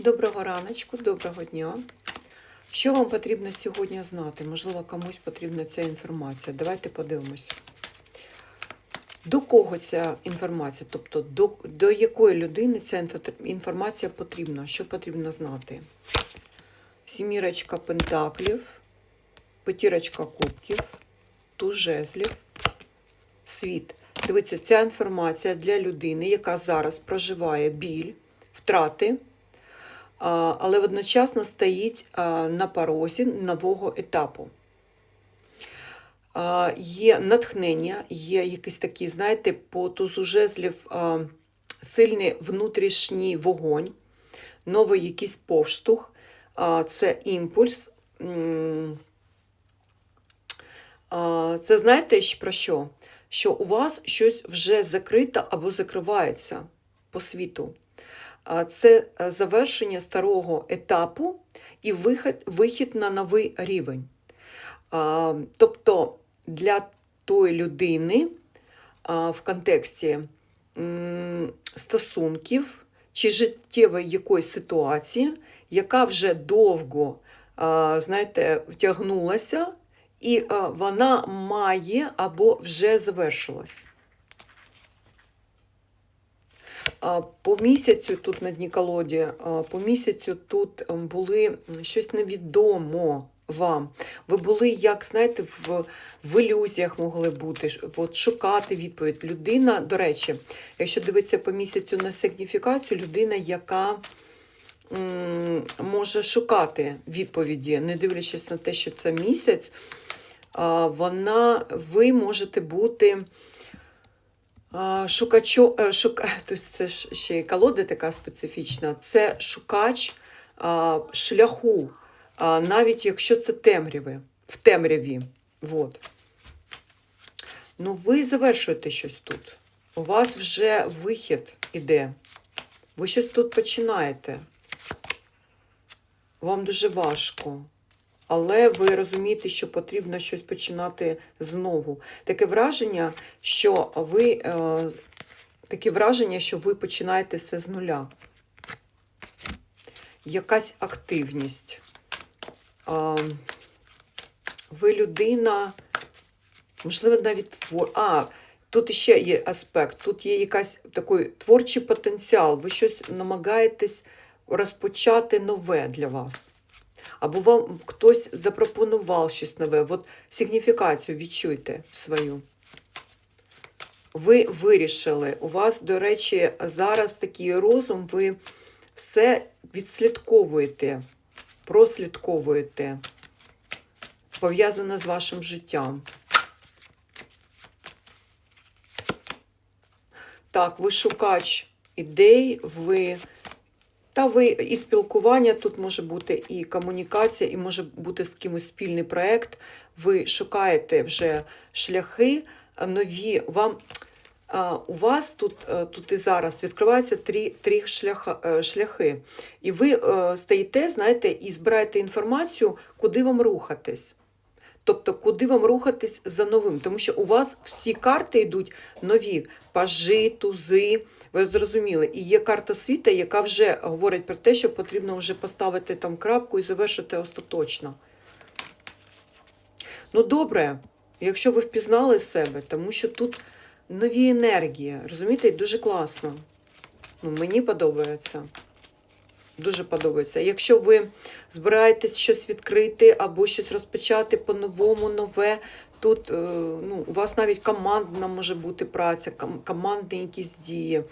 Доброго раночку, доброго дня. Що вам потрібно сьогодні знати? Можливо, комусь потрібна ця інформація. Давайте подивимось. До кого ця інформація? Тобто до, до якої людини ця інформація потрібна? Що потрібно знати? Сімірочка пентаклів, п'ятірочка кубків, туз жезлів, світ. Дивіться, ця інформація для людини, яка зараз проживає біль, втрати, але одночасно стоїть на порозі нового етапу. Є натхнення, є якісь такі, знаєте, по тузу сильний внутрішній вогонь, новий якийсь повштовх, а, це імпульс. Це знаєте про що? Що у вас щось вже закрито або закривається по світу. Це е, завершення старого етапу і вихід, вихід на новий рівень. Тобто для тої людини в контексті стосунків чи життєвої якоїсь ситуації, яка вже довго, знаєте, втягнулася, і вона має або вже завершилась. По місяцю тут на дні колоді, по місяцю тут ем, були щось невідомо вам. Ви були, як знаєте, в, в ілюзіях могли бути, от, шукати відповідь. Людина, до речі, якщо дивитися по місяцю на сигніфікацію, людина, яка м, може шукати відповіді, не дивлячись на те, що це місяць, вона, ви можете бути. Шукачо, е, шука, тобто це ще і колода така специфічна. Це шукач шляху, навіть якщо це темряви, в темряві. Вот. Ну, ви завершуєте щось тут. У вас вже вихід іде. Ви щось тут починаєте. Вам дуже важко. Але ви розумієте, що потрібно щось починати знову. Таке враження, що ви е, таке враження, що ви починаєте все з нуля. Якась активність. Ви людина, можливо, навіть твор. А, тут ще є аспект, тут є якась такий творчий потенціал. Ви щось намагаєтесь розпочати нове для вас. Або вам хтось запропонував щось нове. От сигніфікацію відчуйте свою. Ви вирішили. У вас, до речі, зараз такий розум, ви все відслідковуєте, прослідковуєте, пов'язане з вашим життям. Так, ви шукач ідей, ви та ви і спілкування тут може бути, і комунікація, і може бути з кимось спільний проєкт. Ви шукаєте вже шляхи нові. Вам у вас тут, е, тут і зараз відкриваються три, три шляха, е, шляхи. І ви е, стоїте, знаєте, і збираєте інформацію, куди вам рухатись. Тобто, куди вам рухатись за новим? Тому що у вас всі карти йдуть нові пажи, тузи. Ви зрозуміли, і є карта світа, яка вже говорить про те, що потрібно вже поставити там крапку і завершити остаточно. Ну, добре, якщо ви впізнали себе, тому що тут нові енергії, розумієте, дуже класно. Ну, мені подобається. Дуже подобається. Якщо ви збираєтесь щось відкрити або щось розпочати по-новому, нове, тут е, ну, у вас навіть командна може бути праця, командні якісь дії,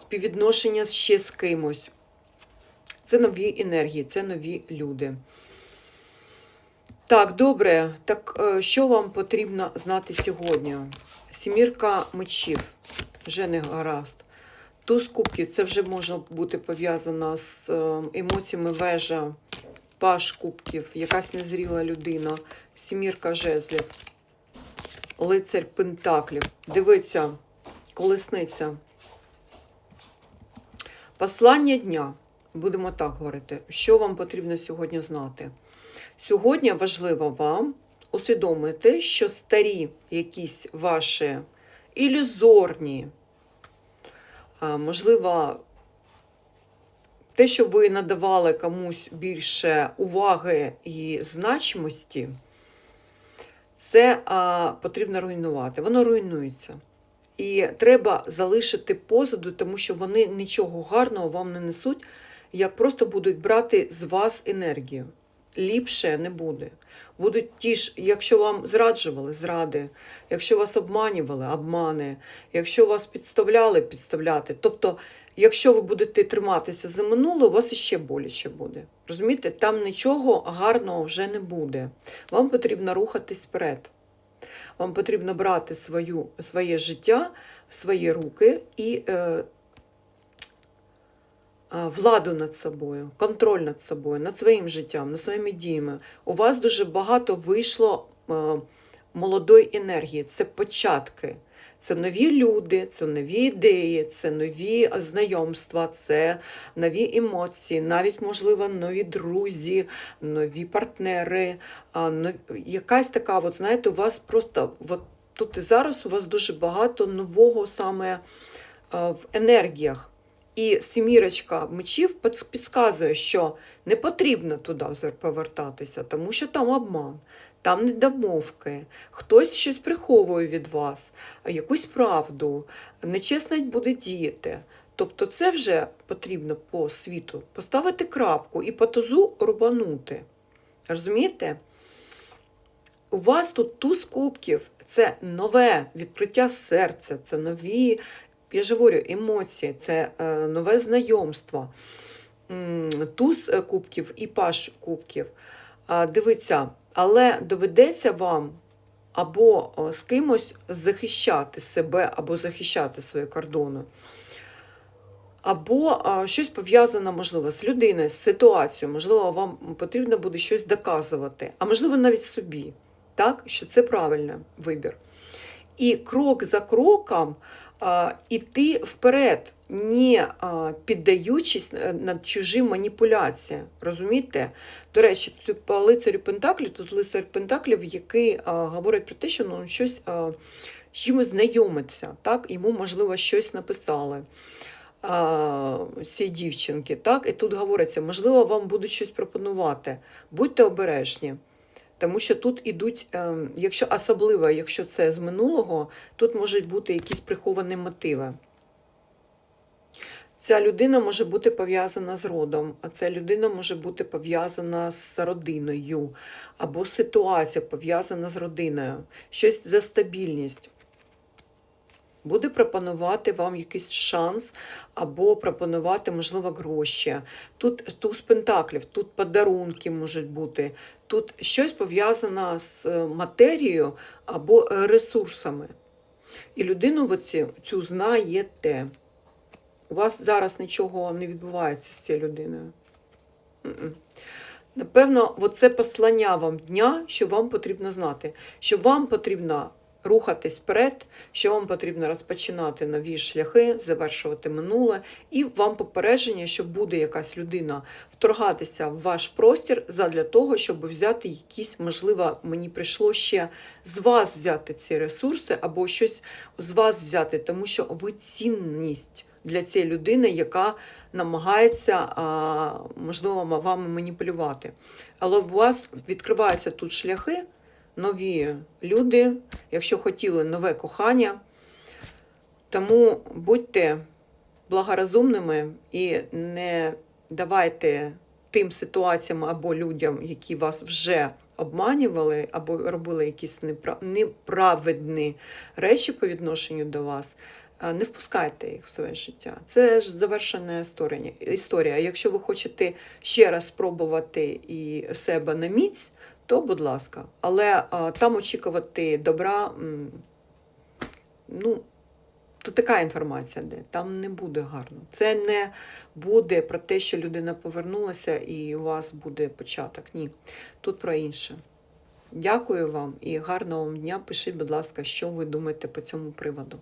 співвідношення ще з кимось. Це нові енергії, це нові люди. Так, добре. Так е, що вам потрібно знати сьогодні? Сімірка мечів. Вже не гаразд. Туз кубків це вже може бути пов'язано з е, емоціями вежа, паш кубків, якась незріла людина, сімірка жезлів, лицар пентаклів. Дивиться, колесниця. Послання дня. Будемо так говорити. Що вам потрібно сьогодні знати? Сьогодні важливо вам усвідомити, що старі якісь ваші ілюзорні, можливо, те, що ви надавали комусь більше уваги і значимості, це а, потрібно руйнувати. Воно руйнується. І треба залишити позаду, тому що вони нічого гарного вам не несуть, як просто будуть брати з вас енергію. Ліпше не буде. Будуть ті ж, якщо вам зраджували, зради, якщо вас обманювали, обмани, якщо вас підставляли, підставляти. Тобто, якщо ви будете триматися за минуле, у вас іще боляче буде. Розумієте, там нічого гарного вже не буде. Вам потрібно рухатись вперед. Вам потрібно брати свою, своє життя в свої руки і е, владу над собою, контроль над собою, над своїм життям, над своїми діями. У вас дуже багато вийшло молодої енергії. Це початки. Це нові люди, це нові ідеї, це нові знайомства, це нові емоції, навіть, можливо, нові друзі, нові партнери. Якась така, от, знаєте, у вас просто от, тут і зараз у вас дуже багато нового саме в енергіях. І сімірочка мечів підказує, що не потрібно туди повертатися, тому що там обман, там недомовки, хтось щось приховує від вас, якусь правду, нечесно буде діяти. Тобто це вже потрібно по світу поставити крапку і по тузу рубанути. Розумієте? У вас тут туз кубків, це нове відкриття серця, це нові, я ж говорю, емоції, це е, нове знайомство. Туз е, кубків і паш кубків. Дивіться, але доведеться вам або з кимось захищати себе, або захищати свої кордони. Або щось пов'язане, можливо, з людиною, з ситуацією, можливо, вам потрібно буде щось доказувати, а можливо, навіть собі, так? що це правильний вибір. І крок за кроком іти вперед, не піддаючись е, над чужим маніпуляціям. Розумієте? До речі, тут по лицарю Пентаклі, тут лицар Пентаклів, який говорить про те, що ну, щось з чимось знайомиться, так? йому, можливо, щось написали цій дівчинки. Так? І тут говориться, можливо, вам будуть щось пропонувати. Будьте обережні. Тому що тут ідуть, ем, якщо особливо, якщо це з минулого, тут можуть бути якісь приховані мотиви. Ця людина може бути пов'язана з родом, а ця людина може бути пов'язана з родиною, або ситуація пов'язана з родиною, щось за стабільність. Буде пропонувати вам якийсь шанс, або пропонувати, можливо, гроші. Тут туз пентаклів, тут подарунки можуть бути, тут щось пов'язане з е, матерією або е, ресурсами. І людину цю знаєте. У вас зараз нічого не відбувається з цією людиною. Напевно, це послання вам дня, що вам потрібно знати, що вам потрібно рухатись вперед, що вам потрібно розпочинати нові шляхи, завершувати минуле, і вам попередження, що буде якась людина вторгатися в ваш простір задля того, щоб взяти якісь, можливо, мені прийшло ще з вас взяти ці ресурси або щось з вас взяти, тому що ви цінність для цієї людини, яка намагається, можливо, вами маніпулювати. Але у вас відкриваються тут шляхи, нові люди, якщо хотіли нове кохання. Тому будьте благорозумними і не давайте тим ситуаціям або людям, які вас вже обманювали, або робили якісь непра- неправедні речі по відношенню до вас. Не впускайте їх в своє життя. Це ж завершена історія. Якщо ви хочете ще раз спробувати і себе на міць, то будь ласка. Але а, там очікувати добра, ну, тут така інформація, де там не буде гарно. Це не буде про те, що людина повернулася і у вас буде початок. Ні. Тут про інше. Дякую вам і гарного вам дня. Пишіть, будь ласка, що ви думаєте по цьому приводу.